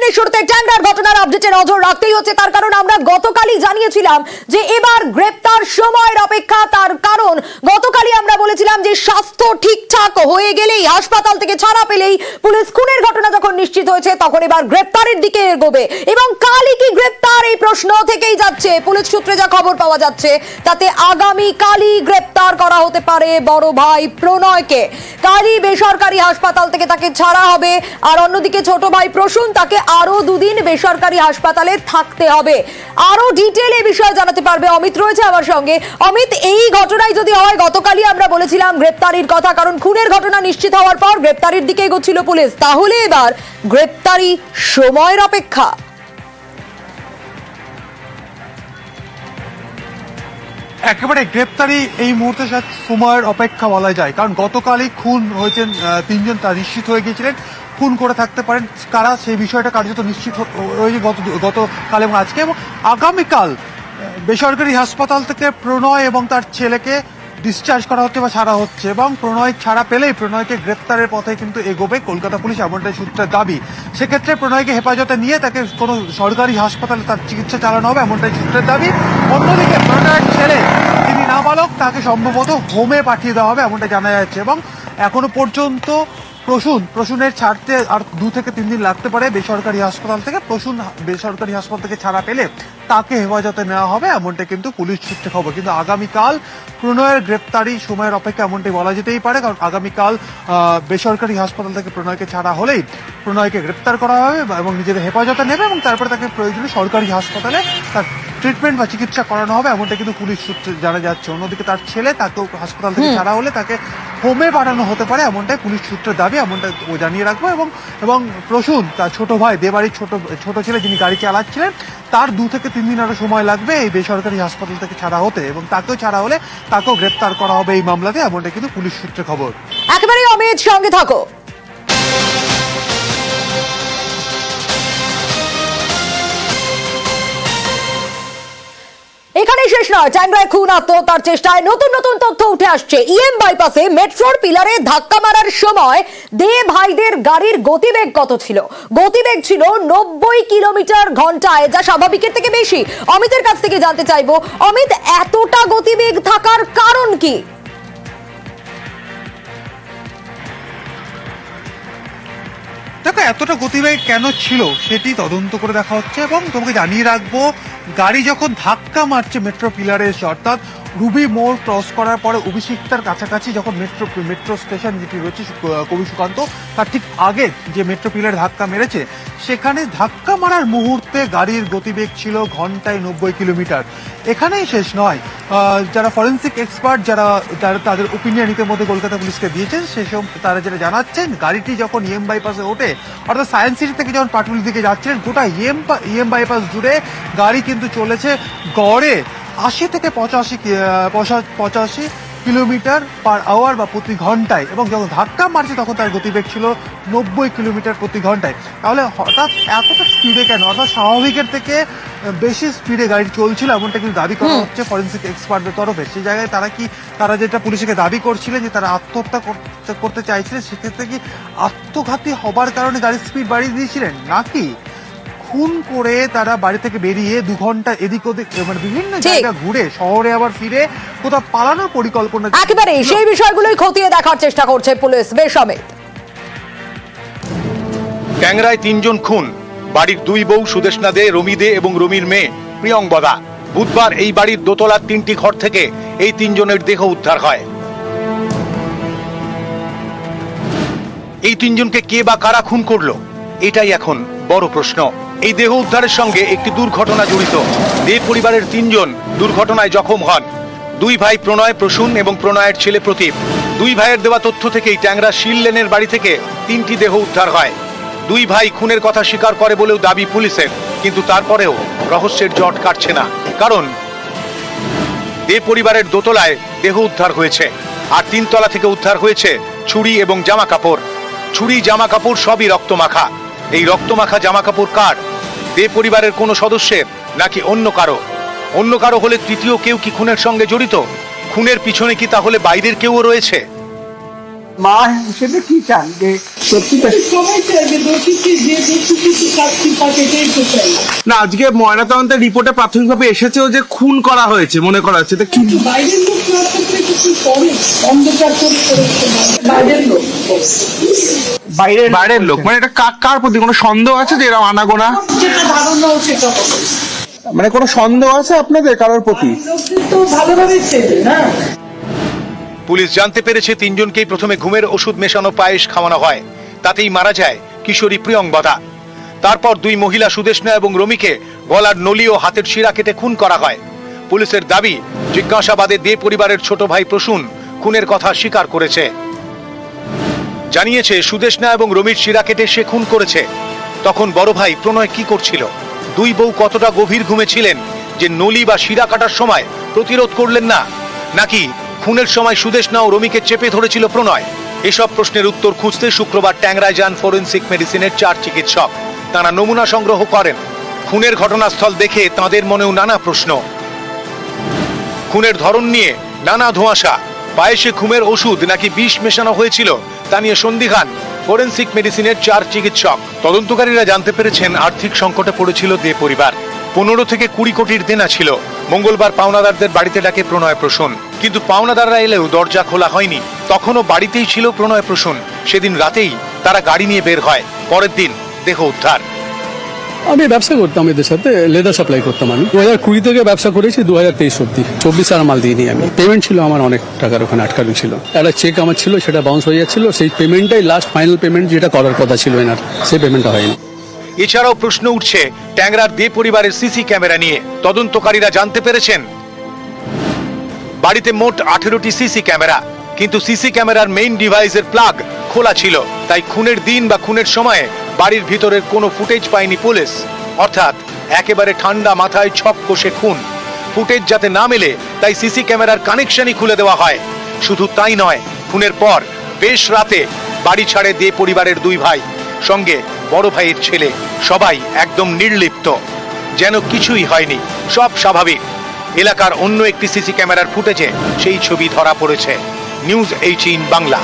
বুলেটিনের শুরুতে ট্যাংরার ঘটনার আপডেটে নজর রাখতেই হচ্ছে। তার কারণ আমরা গতকালই জানিয়েছিলাম যে এবার গ্রেপ্তার সময়ের অপেক্ষা, তার কারণ গতকালই আমরা বলেছিলাম যে স্বাস্থ্য ঠিকঠাক হয়ে গেলেই, হাসপাতাল থেকে ছাড়া পেলেই পুলিশ খুনের ঘটনা যখন নিশ্চিত হয়েছে, তখন এবার গ্রেপ্তারের দিকে এগোবে। এবং কালই কি গ্রেপ্তার? এই প্রশ্ন থেকেই যাচ্ছে। পুলিশ সূত্রে যা খবর পাওয়া যাচ্ছে, তাতে আগামী কালই গ্রেপ্তার করা হতে পারে বড় ভাই প্রণয়কে। কালই বেসরকারি হাসপাতাল থেকে তাকে ছাড়া হবে। আর অন্যদিকে ছোট ভাই প্রসূন, তাকে আরও দুদিন বেসরকারি হাসপাতালে থাকতে হবে। আরও ডিটেল এই বিষয়ে জানাতে পারবে অমিত রয়েছে আমার সঙ্গে। অমিত, এই ঘটনায় যদি হয়, গতকালই আমরা বলেছিলাম গ্রেপ্তারির কথা, কারণ খুনের ঘটনা নিশ্চিত হওয়ার পর গ্রেপ্তারির দিকে এগোচ্ছিল পুলিশ। তাহলে এবার গ্রেপ্তারি সময়ের অপেক্ষা। একেবারে গ্রেপ্তারি এই মুহূর্তে সময়ের অপেক্ষা বলা যায়, কারণ গতকালই খুন হয়েছেন তিনজন তা নিশ্চিত হয়ে গিয়েছিলেন। খুন করে থাকতে পারেন, কারা সেই বিষয়টা কার্যত নিশ্চিত রয়েছে গত গতকাল এবং আজকে এবং আগামীকাল বেসরকারি হাসপাতাল থেকে প্রণয় এবং তার ছেলেকে ডিসচার্জ করা হচ্ছে বা ছাড়া হচ্ছে এবং প্রণয় ছাড়া পেলেই প্রণয়কে গ্রেপ্তারের পথে কিন্তু এগোবে কলকাতা পুলিশ এমনটাই সূত্রের দাবি। সেক্ষেত্রে প্রণয়কে হেফাজতে নিয়ে তাকে কোনো সরকারি হাসপাতালে তার চিকিৎসা চালানো হবে এমনটাই সূত্রের দাবি। অন্যদিকে প্রণয়ের ছেলে, তিনি নাবালক, তাকে সম্ভবত হোমে পাঠিয়ে দেওয়া হবে এমনটা জানা যাচ্ছে এবং এখনও পর্যন্ত প্রসূন, প্রসূনের ছাড়তে আর দু থেকে তিন দিন লাগতে পারে বেসরকারি হাসপাতাল থেকে। প্রসূন বেসরকারি হাসপাতাল থেকে ছাড়া পেলে তাকে হেফাজতে নেওয়া হবে এমনটা কিন্তু পুলিশ সূত্রে খবর। কিন্তু আগামীকাল প্রণয়ের গ্রেপ্তারি সময়ের অপেক্ষা এমনটাই বলা যেতেই পারে, কারণ আগামীকাল বেসরকারি হাসপাতাল থেকে প্রণয়কে ছাড়া হলেই প্রণয়কে গ্রেপ্তার করা হবে এবং নিজেদের হেফাজতে নেবে এবং তারপরে তাকে প্রয়োজনে সরকারি হাসপাতালে তার ট্রিটমেন্ট বা চিকিৎসা করানো হবে এমনটা কিন্তু পুলিশ সূত্রে জানা যাচ্ছে। অন্যদিকে তার ছেলে তাকেও হাসপাতাল থেকে ছাড়া হলে তাকে হোমে পাঠানো হতে পারে এমনটাই পুলিশ সূত্রে দাবি এমনটা ও জানিয়ে রাখব। এবং এবং প্রসূন তার ছোট ভাই দেবাড়ির ছোট ছোট ছেলে যিনি গাড়ি চালাচ্ছিলেন তার দু থেকে তিন দিন আরও সময় লাগবে এই বেসরকারি হাসপাতাল থেকে ছাড়া হতে। এবং তাকেও ছাড়া হলে তাকেও গ্রেপ্তার করা হবে এই মামলাতে এমনটা কিন্তু পুলিশ সূত্রে খবর। একেবারে অমিত সঙ্গে থাকো। শেষ নয় ট্যাংরায় খুন আত্মহত্যার চেষ্টায় নতুন নতুন তথ্য উঠে আসছে। ইএম বাইপাসে মেট্রোর পিলারে ধাক্কা মারার সময় দে ভাইদের গাড়ির গতিবেগ কত ছিল? গতিবেগ ছিল নব্বই কিলোমিটার ঘন্টায়, যা স্বাভাবিকের থেকে বেশি। অমিতের কাছ থেকে জানতে চাইব, অমিত, এতটা গতিবেগ থাকার কারণ কি? দেখো, এতটা গতিবেগ কেন ছিল সেটি তদন্ত করে দেখা হচ্ছে এবং তোমাকে জানিয়ে রাখব, গাড়ি যখন ধাক্কা মারছে মেট্রো পিলারে অর্থাৎ রুবি মোড় ক্রস করার পরে অভিষিক্তার কাছাকাছি যখন মেট্রো মেট্রো স্টেশন যেটি রয়েছে কবি সুকান্ত, তার ঠিক আগে যে মেট্রো পিলার ধাক্কা মেরেছে, সেখানে ধাক্কা মারার মুহূর্তে গাড়ির গতিবেগ ছিল ঘন্টায় নব্বই কিলোমিটার। এখানেই শেষ নয়। যারা ফরেন্সিক এক্সপার্ট, যারা যারা তাদের ওপিনিয়ন ইতিমধ্যে কলকাতা পুলিশকে দিয়েছেন সেসব তারা যেটা জানাচ্ছেন, গাড়িটি যখন ইএম বাইপাসে ওঠে, অর্থাৎ সায়েন্স সিটি থেকে যখন পাটুলির দিকে যাচ্ছিলেন গোটা ইএম ইএম বাইপাস জুড়ে গাড়ি কিন্তু চলেছে গড়ে। আশি থেকে পঁচাশি পঁচা- পঁচাশি কিলোমিটার পার আওয়ার বা প্রতি ঘন্টায়। এবং যখন ধাক্কা মারছে তখন তার গতিবেগ ছিল নব্বই কিলোমিটার প্রতি ঘন্টায়। তাহলে হঠাৎ এতটা স্পিডে কেন? অর্থাৎ স্বাভাবিকের থেকে বেশি স্পিডে গাড়ি চলছিল এমনটা কিন্তু দাবি করা হচ্ছে ফরেন্সিক এক্সপার্টদের তরফে। সেই জায়গায় তারা কি তারা যেটা পুলিশকে দাবি করছিলেন যে তারা আত্মহত্যা করতে করতে চাইছিলেন সেক্ষেত্রে কি আত্মঘাতী হবার কারণে গাড়ির স্পিড বাড়িয়ে দিয়েছিলেন? নাকি খুন করে তারা বাড়ি থেকে বেরিয়ে দু ঘণ্টা এদিক ওদিক মানে বিভিন্ন জায়গা ঘুরে শহরে আবার ফিরে কোথাও পালানোর পরিকল্পনা একেবারে সেই বিষয়গুলোই খতিয়ে দেখার চেষ্টা করছে পুলিশ। বেশ অমিত। ট্যাংরায় তিনজন খুন। বাড়ির দুই বউ সুদেশনা দে রমি দে এবং রমির মেয়ে প্রিয়ঙ্বদা বুধবার এই বাড়ির দোতলার তিনটি ঘর থেকে এই তিনজনের দেহ উদ্ধার হয়। এই তিনজনকে কে বা কারা খুন করল? এটাই এখন বড় প্রশ্ন। এই দেহ উদ্ধারের সঙ্গে একটি দুর্ঘটনা জড়িত। দে পরিবারের তিনজন দুর্ঘটনায় জখম হন। দুই ভাই প্রণয় প্রসূন এবং প্রণয়ের ছেলে প্রতীপ। দুই ভাইয়ের দেওয়া তথ্য থেকেই ট্যাংরা শিল লেনের বাড়ি থেকে তিনটি দেহ উদ্ধার হয়। দুই ভাই খুনের কথা স্বীকার করে বলেও দাবি পুলিশের, কিন্তু তারপরেও রহস্যের জট কাটছে না। কারণ দে পরিবারের দোতলায় দেহ উদ্ধার হয়েছে, আর তিনতলা থেকে উদ্ধার হয়েছে ছুরি এবং জামা কাপড় ছুরি জামা কাপড় সবই রক্তমাখা। এই রক্তমাখা জামা কাপড় কার? দে পরিবারের কোনো সদস্যের নাকি অন্য কারও? অন্য কারও হলে তৃতীয় কেউ কি খুনের সঙ্গে জড়িত? খুনের পিছনে কি তাহলে বাইরের কেউও রয়েছে? মা হিসেবে কি চান? যে সত্যিটা না আজকে ময়নাতদন্তের রিপোর্টে প্রাথমিকভাবে এসেছেও যে খুন করা হয়েছে মনে করা হচ্ছে। এটা কি কিন্তু বাইরের লোক বাইরের লোক। বাইরের বাইরের লোক মানে এটা কার কার প্রতি কোনো সন্দেহ আছে যে এরকম আনাগোনা? মানে কোনো সন্দেহ আছে আপনাদের কারোর প্রতি? তো ভালোভাবে না? পুলিশ জানতে পেরেছে তিনজনকেই প্রথমে ঘুমের ওষুধ মেশানো পায়েস খাওয়ানো হয়। তাতেই মারা যায় কিশোরী প্রিয়ংবদা তারপর দুই মহিলা সুদেশনা এবং রমিকে গলার নলি ও হাতের শিরা কেটে খুন করা হয়। পুলিশের দাবি, জিজ্ঞাসাবাদে দে পরিবারের ছোট ভাই প্রসূন খুনের কথা স্বীকার করেছে। জানিয়েছে সুদেশনা এবং রমির শিরা কেটে সে খুন করেছে। তখন বড় ভাই প্রণয় কি করছিল? দুই বউ কতটা গভীর ঘুমে ছিলেন? যে নলি বা শিরা কাটার সময় প্রতিরোধ করলেন না? নাকি খুনের সময় সুদেশনা ও রমিকে চেপে ধরেছিল প্রণয়। এসব প্রশ্নের উত্তর খুঁজতে শুক্রবার ট্যাংরায় যান ফরেন্সিক মেডিসিনের চার চিকিৎসক। তারা নমুনা সংগ্রহ করেন। খুনের ঘটনাস্থল দেখে তাদের মনেও নানা প্রশ্ন। খুনের ধরন নিয়ে নানা ধোঁয়াশা। পায়েসে ঘুমের ওষুধ নাকি বিষ মেশানো হয়েছিল, তা নিয়ে সন্দিহান ফরেন্সিক মেডিসিনের চার চিকিৎসক। তদন্তকারীরা জানতে পেরেছেন আর্থিক সংকটে পড়েছিল দে পরিবার। পনেরো থেকে কুড়ি কোটির দেনা ছিল। মঙ্গলবার পাওনাদারদের বাড়িতে ডাকে প্রণয় প্রসূন। কিন্তু পাওনাদাররা এলেও দরজা খোলা হয়নি। তখনও বাড়িতেই ছিল প্রণয় প্রসূন। সেদিন রাতেই তারা গাড়ি নিয়ে বের হয়। পরের দিন দেহ উদ্ধার। আমি ব্যবসা করতাম এদের সাথে লেদার সাপ্লাই করতাম আমি। দু হাজার কুড়ি থেকে ব্যবসা করেছি দু হাজার তেইশ অব্দি চব্বিশ আর মাল দিইনি আমি। পেমেন্ট ছিল আমার অনেক টাকার ওখানে আটকানো ছিল। একটা চেক আমার ছিল সেটা বাউন্স হয়ে যাচ্ছিল। সেই পেমেন্টটাই লাস্ট ফাইনাল পেমেন্ট যেটা করার কথা ছিল এনার সেই পেমেন্টটা হয়নি। এছাড়াও প্রশ্ন উঠছে ট্যাংরার দে পরিবারের সিসি ক্যামেরা নিয়ে। তদন্তকারীরা জানতে পেরেছেন বাড়িতে মোট আঠেরোটি সিসি ক্যামেরা। কিন্তু সিসি ক্যামেরার মেইন ডিভাইসের প্লাগ খোলা ছিল। তাই খুনের দিন বা খুনের সময়ে বাড়ির ভিতরের কোনো ফুটেজ পায়নি পুলিশ। অর্থাৎ একেবারে ঠান্ডা মাথায় ছক কষে খুন। ফুটেজ যাতে না মেলে, তাই সিসি ক্যামেরার কানেকশনই খুলে দেওয়া হয়। শুধু তাই নয়, খুনের পর বেশ রাতে বাড়ি ছাড়ে দে পরিবারের দুই ভাই, সঙ্গে বড় ভাইয়ের ছেলে। সবাই একদম নির্লিপ্ত। যেন কিছুই হয়নি। সব স্বাভাবিক। এলাকার অন্য একটি সিসি ক্যামেরার ফুটেজে সেই ছবি ধরা পড়েছে। News eighteen Bangla.